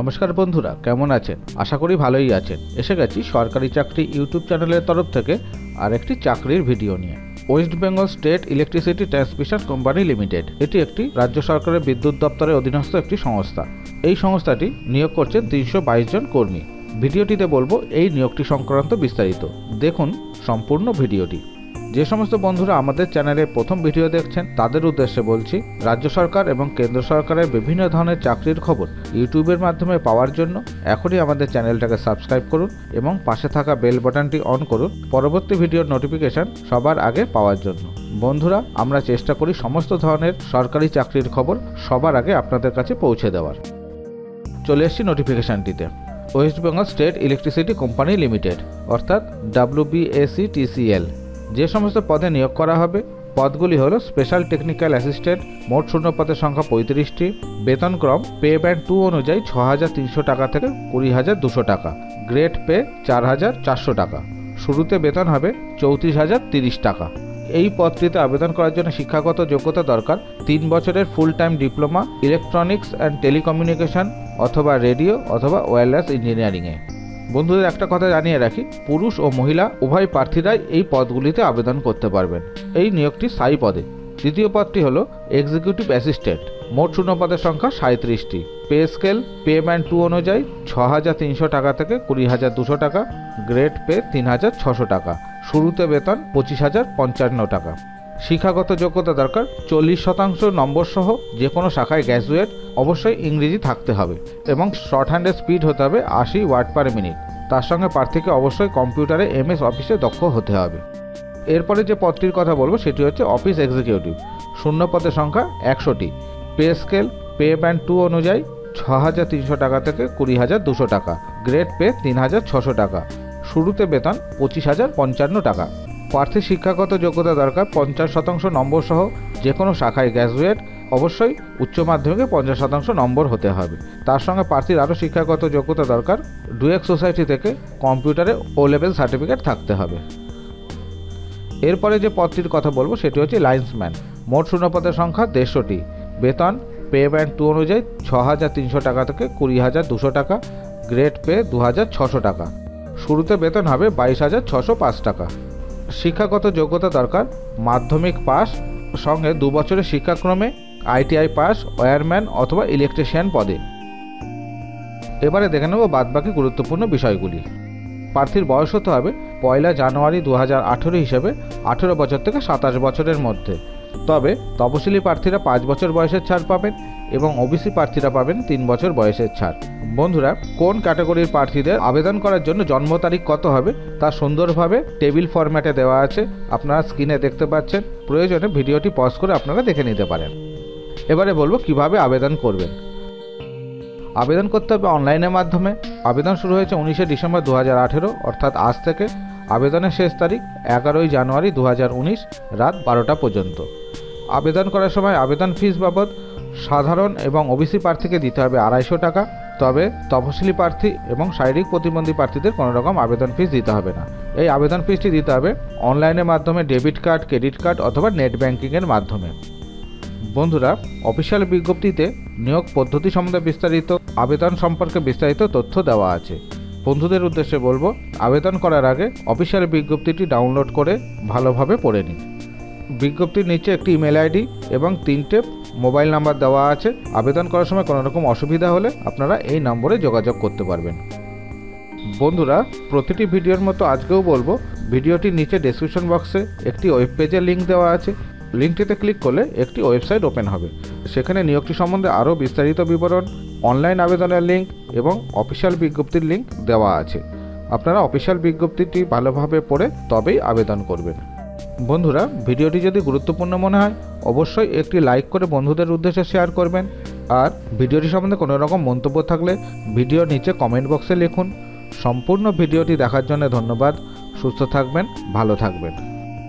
নমস্কার বন্ধুরা, কেমন আছেন? আশা করি ভালোই আছেন। এসে গেছি সরকারি চাকরি ইউটিউব চ্যানেলের তরফ থেকে আরেকটি চাকরির ভিডিও নিয়ে। West Bengal state electricity transmission company limited. এটি একটি রাজ্য সরকারের বিদ্যুৎ দপ্তরের অধীনস্থ একটি সংস্থা। এই সংস্থাটি নিয়োগ করছেন তিনশো বাইশ জন কর্মী। ভিডিওটিতে বলব এই নিয়োগটি সংক্রান্ত বিস্তারিত। দেখুন সম্পূর্ণ ভিডিওটি। যে সমস্ত বন্ধুরা আমাদের চ্যানেলে প্রথম ভিডিও দেখছেন, তাদের উদ্দেশ্যে বলছি, রাজ্য সরকার এবং কেন্দ্র সরকারের বিভিন্ন ধরনের চাকরির খবর ইউটিউবের মাধ্যমে পাওয়ার জন্য এখনই আমাদের চ্যানেলটাকে সাবস্ক্রাইব করুন এবং পাশে থাকা বেল বাটনটি অন করুন। পরবর্তী ভিডিওর নোটিফিকেশন সবার আগে পাওয়ার জন্য। বন্ধুরা, আমরা চেষ্টা করি সমস্ত ধরনের সরকারি চাকরির খবর সবার আগে আপনাদের কাছে পৌঁছে দেওয়ার। চলে এসেছি নোটিফিকেশানটিতে। West Bengal state electricity company limited, অর্থাৎ ডাব্লিউবিএসি টিসিএল যে সমস্ত পদে নিয়োগ করা হবে, পদগুলি হলো স্পেশাল টেকনিক্যাল অ্যাসিস্ট্যান্ট মোট শূন্য পদের সংখ্যা পঁয়ত্রিশটি বেতনক্রম পে ব্যান্ড টু অনুযায়ী ছ হাজার তিনশো টাকা থেকে কুড়ি হাজার দুশো টাকা গ্রেড পে চার হাজার চারশো টাকা, শুরুতে বেতন হবে চৌত্রিশ হাজার তিরিশ টাকা। এই পদটিতে আবেদন করার জন্য শিক্ষাগত যোগ্যতা দরকার, তিন বছরের full time diploma electronics and telecommunication অথবা রেডিও অথবা ওয়্যারলেস ইঞ্জিনিয়ারিংয়ে বন্ধুদের একটা কথা জানিয়ে রাখি, পুরুষ ও মহিলা উভয় প্রার্থীরাই এই পদগুলিতে আবেদন করতে পারবেন। এই নিয়োগটি স্থায়ী পদে। দ্বিতীয় পদটি হলো এক্সিকিউটিভ অ্যাসিস্ট্যান্ট মোট শূন্য পদের সংখ্যা সাঁত্রিশটি pay scale pay payment two অনুযায়ী ছ হাজার তিনশো টাকা থেকে কুড়ি হাজার দুশো টাকা, গ্রেড পে তিন হাজার ছশো টাকা। শুরুতে বেতন পঁচিশ হাজার পঞ্চান্ন টাকা। শিক্ষাগত যোগ্যতা দরকার, চল্লিশ শতাংশ নম্বর সহ যে কোনো শাখায় গ্র্যাজুয়েট অবশ্যই ইংরেজি থাকতে হবে এবং শর্ট হ্যান্ডের স্পিড হতে হবে আশি ওয়ার্ড পার মিনিট তার সঙ্গে প্রার্থীকে অবশ্যই কম্পিউটারে এমএস অফিসে দক্ষ হতে হবে। এরপরে যে পদটির কথা বলব, সেটি হচ্ছে অফিস এক্সিকিউটিভ শূন্য পদের সংখ্যা একশোটি। Pay scale pay band two অনুযায়ী ছ হাজার তিনশো টাকা থেকে কুড়ি হাজার দুশো টাকা। গ্রেড পে তিন হাজার ছশো টাকা। শুরুতে বেতন পঁচিশ হাজার পঞ্চান্ন টাকা। প্রার্থীর শিক্ষাগত যোগ্যতা দরকার পঞ্চাশ শতাংশ নম্বর সহ যে কোনো শাখায় গ্র্যাজুয়েট, অবশ্যই উচ্চ মাধ্যমিকে পঞ্চাশ শতাংশ নম্বর হতে হবে। তার সঙ্গে প্রার্থীর আরও শিক্ষাগত যোগ্যতা দরকার ডুয়েক সোসাইটি থেকে কম্পিউটারে ও লেভেল সার্টিফিকেট থাকতে হবে। এরপরে যে পদটির কথা বলব, সেটি হচ্ছে লাইন্সম্যান। মোট শূন্যপদের সংখ্যা দেড়শোটি। বেতন, পে ব্যান্ড টু অনুযায়ী ছ হাজার তিনশো টাকা থেকে কুড়ি হাজার দুশো টাকা, গ্রেড পে দু হাজার ছশো টাকা। শুরুতে বেতন হবে বাইশ হাজার ছশো পাঁচ টাকা। শিক্ষাগত যোগ্যতা দরকার, মাধ্যমিক পাস, সঙ্গে দু বছরের শিক্ষাক্রমে I T I pass wireman অথবা ইলেকট্রিশিয়ান পদে। এবারে দেখে নেব বাদবাকি গুরুত্বপূর্ণ বিষয়গুলি। প্রার্থীর বয়স হতে হবে পয়লা জানুয়ারি দু হাজার হিসেবে আঠেরো বছর থেকে সাতাশ বছরের মধ্যে। তবে তপশিলি প্রার্থীরা পাঁচ বছর বয়সের ছাড় পাবেন। এবং ওবিসি প্রার্থীরা পাবেন তিন বছর বয়সের ছাড়। বন্ধুরা, কোন ক্যাটাগরির প্রার্থীদের আবেদন করার জন্য জন্ম তারিখ কত হবে তা সুন্দরভাবে টেবিল ফরম্যাটে দেওয়া আছে। আপনারা স্ক্রিনে দেখতে পাচ্ছেন, প্রয়োজনে ভিডিওটি পজ করে আপনারা দেখে নিতে পারেন। এবারে বলব কীভাবে আবেদন করবেন। আবেদন করতে হবে অনলাইনের মাধ্যমে। আবেদন শুরু হয়েছে উনিশে ডিসেম্বর দু হাজার আঠেরো, অর্থাৎ আজ থেকে। আবেদনের শেষ তারিখ এগারোই জানুয়ারি দু হাজার উনিশ, রাত বারোটা পর্যন্ত। আবেদন করার সময় আবেদন ফিস বাবদ সাধারণ এবং ওবিসি প্রার্থীকে দিতে হবে আড়াইশো টাকা, তবে তফসিলি প্রার্থী এবং শারীরিক প্রতিবন্ধী প্রার্থীদের কোনো রকম আবেদন ফিস দিতে হবে না। এই আবেদন ফিসটি দিতে হবে অনলাইনের মাধ্যমে ডেবিট কার্ড ক্রেডিট কার্ড অথবা নেট ব্যাঙ্কিংয়ের মাধ্যমে। বন্ধুরা অফিসিয়াল বিজ্ঞপ্তিতে নিয়োগ পদ্ধতি সম্বন্ধে বিস্তারিত, আবেদন সম্পর্কে বিস্তারিত তথ্য দেওয়া আছে। বন্ধুদের উদ্দেশ্যে বলব, আবেদন করার আগে অফিসিয়াল বিজ্ঞপ্তিটি ডাউনলোড করে ভালোভাবে পড়ে নিন। বিজ্ঞপ্তির নিচে একটি ইমেল আইডি এবং তিনটে মোবাইল নাম্বার দেওয়া আছে। আবেদন করার সময় কোনো রকম অসুবিধা হলে আপনারা এই নম্বরে যোগাযোগ করতে পারবেন। বন্ধুরা, প্রতিটি ভিডিওর মতো আজকেও বলব ভিডিওটির নিচে ডেসক্রিপশন বক্সে একটি ওয়েব পেজের লিঙ্ক দেওয়া আছে। লিঙ্কটিতে ক্লিক করলে একটি ওয়েবসাইট ওপেন হবে। সেখানে নিয়োগটি সম্বন্ধে আরও বিস্তারিত বিবরণ অনলাইন আবেদনের লিঙ্ক এবং অফিসিয়াল বিজ্ঞপ্তির লিঙ্ক দেওয়া আছে। আপনারা অফিসিয়াল বিজ্ঞপ্তিটি ভালোভাবে পড়ে তবেই আবেদন করবেন। বন্ধুরা, ভিডিওটি যদি গুরুত্বপূর্ণ মনে হয়, অবশ্যই একটি লাইক করে বন্ধুদের উদ্দেশ্যে শেয়ার করবেন। আর ভিডিওটি সম্বন্ধে কোনো রকম মন্তব্য থাকলে ভিডিওর নিচে কমেন্ট বক্সে লিখুন। সম্পূর্ণ ভিডিওটি দেখার জন্য ধন্যবাদ। সুস্থ থাকবেন, ভালো থাকবেন।